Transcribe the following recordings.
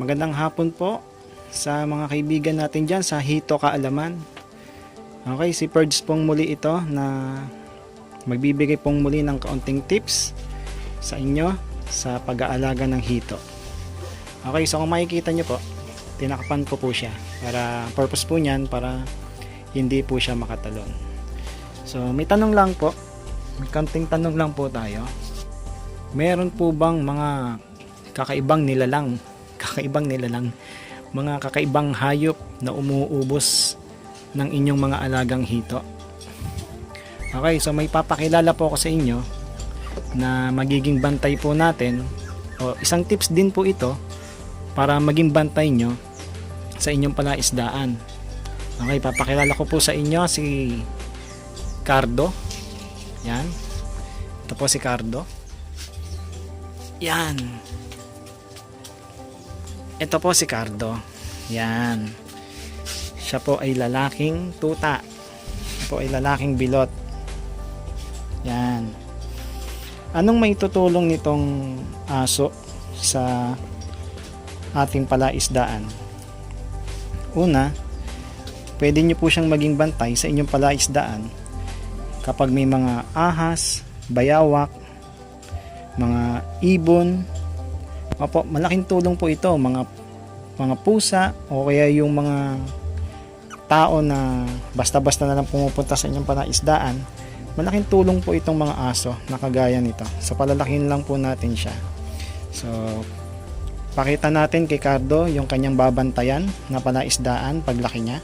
Magandang hapon po sa mga kaibigan natin dyan sa Hito Kaalaman. Okay, si Purge pong muli ito na magbibigay pong muli ng kaunting tips sa inyo sa pag-aalaga ng hito. Okay, so kung makikita nyo po, tinakapan ko po siya. Para, purpose po niyan, para hindi po siya makatalon. So, may tanong lang po. May kaunting tanong lang po tayo. Meron po bang mga kakaibang nilalang, kakaibang nilalang, mga kakaibang hayop na umuubos ng inyong mga alagang hito? Okay, so may papakilala po ako sa inyo na magiging bantay po natin o isang tips din po ito para maging bantay nyo sa inyong palaisdaan. Okay, papakilala ko po sa inyo si Cardo. Yan. Ito po si Cardo. Yan. Ito po si Cardo. Yan. Siya po ay lalaking tuta. Siya po ay lalaking bilot. Yan. Anong may tutulong nitong aso sa ating palaisdaan? Una, pwede nyo po siyang maging bantay sa inyong palaisdaan kapag may mga ahas, bayawak, mga ibon. Opo, malaking tulong po ito, mga mga pusa o kaya yung mga tao na basta-basta na lang pumupunta sa inyong palaisdaan. Malaking tulong po itong mga aso na kagaya nito. So palalakin lang po natin siya. So pakita natin kay Cardo yung kanyang babantayan na palaisdaan paglaki niya.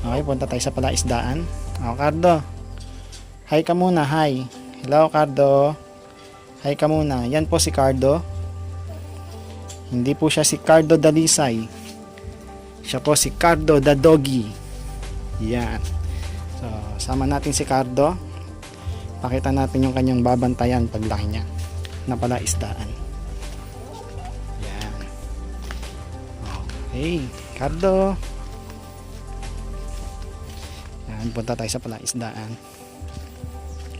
Okay, punta tayo sa palaisdaan. O, Cardo, Hi ka muna, hi. Hello, Cardo. Hi ka muna. Yan po si Cardo. Hindi po siya si Cardo Dalisay. Siya po si Cardo the Doggy. Yan. So, sama natin si Cardo. Pakita natin yung kanyang babantayan paglaki niya na pala isdaan. Yan. Okay, Cardo. Yan, punta tayo sa palaisdaan.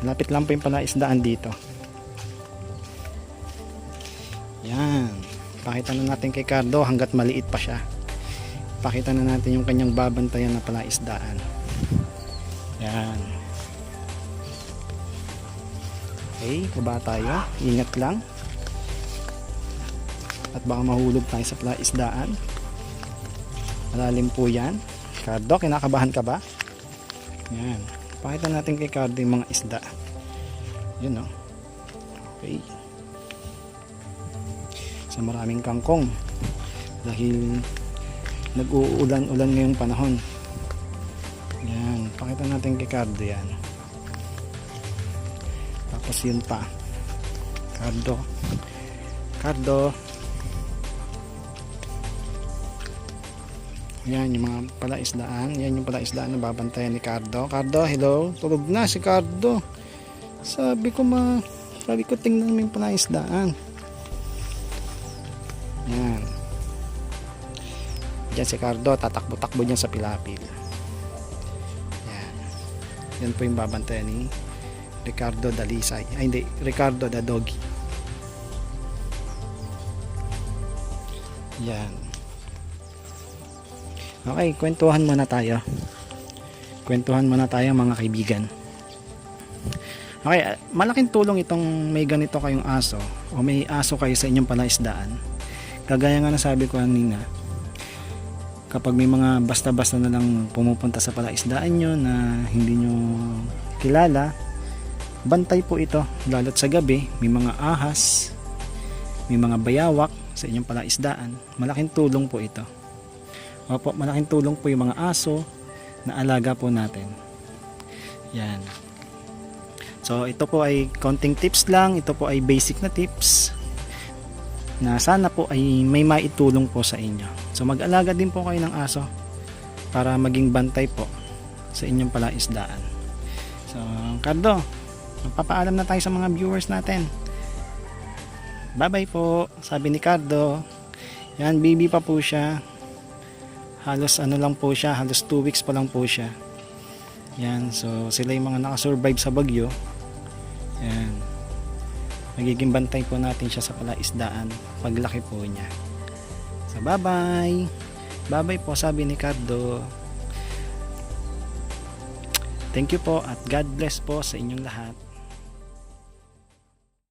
Lapit lang po yung palaisdaan dito. Yan. Pakita na natin kay Cardo hanggat maliit pa siya. Pakita na natin yung kanyang babantayan na palaisdaan. Yan. Okay, baba tayo. Ingat lang. At baka mahulog tayo sa palaisdaan. Malalim po yan. Cardo, kinakabahan ka ba? Yan. Pakita natin kay Cardo yung mga isda. Yun no. Okay. Sa maraming kangkong. Dahil nag-uulan-ulan ngayong panahon. Yan. Pakita natin kay Cardo yan. Tapos yun pa. Cardo. Cardo. Yan yung mga palaisdaan. Yan yung palaisdaan na babantayan ni Cardo. Cardo, hello. Tulog na si Cardo. Sabi ko ma... Sabi ko tingnan mo yung palaisdaan. Yan. Diyan si Cardo. Tatakbo-takbo niyan sa pilapil. Yan. Yan po yung babantayan ni Ricardo Dalisay. Ay hindi. Ricardo the Doggy. Yan. Okay, kwentuhan muna tayo. Kwentuhan muna tayo mga kaibigan. Okay, malaking tulong itong may ganito kayong aso o may aso kayo sa inyong palaisdaan. Kagaya nga na sabi ko kanina, kapag may mga basta-basta na lang pumupunta sa palaisdaan nyo na hindi nyo kilala, bantay po ito. Lalo't sa gabi, may mga ahas, may mga bayawak sa inyong palaisdaan. Malaking tulong po ito. Opo, malaking tulong po yung mga aso na alaga po natin. Yan. So, ito po ay konting tips lang. Ito po ay basic na tips na sana po ay may maitulong po sa inyo. So, mag-alaga din po kayo ng aso para maging bantay po sa inyong palaisdaan. So, Cardo, magpapaalam na tayo sa mga viewers natin. Bye-bye po, sabi ni Cardo. Yan, baby pa po siya halos ano lang po siya, halos 2 weeks pa lang po siya. Yan, so sila yung mga nakasurvive sa bagyo. Yan. Magiging bantay po natin siya sa palaisdaan paglaki po niya. So, bye-bye. Bye-bye po, sabi ni Cardo. Thank you po at God bless po sa inyong lahat.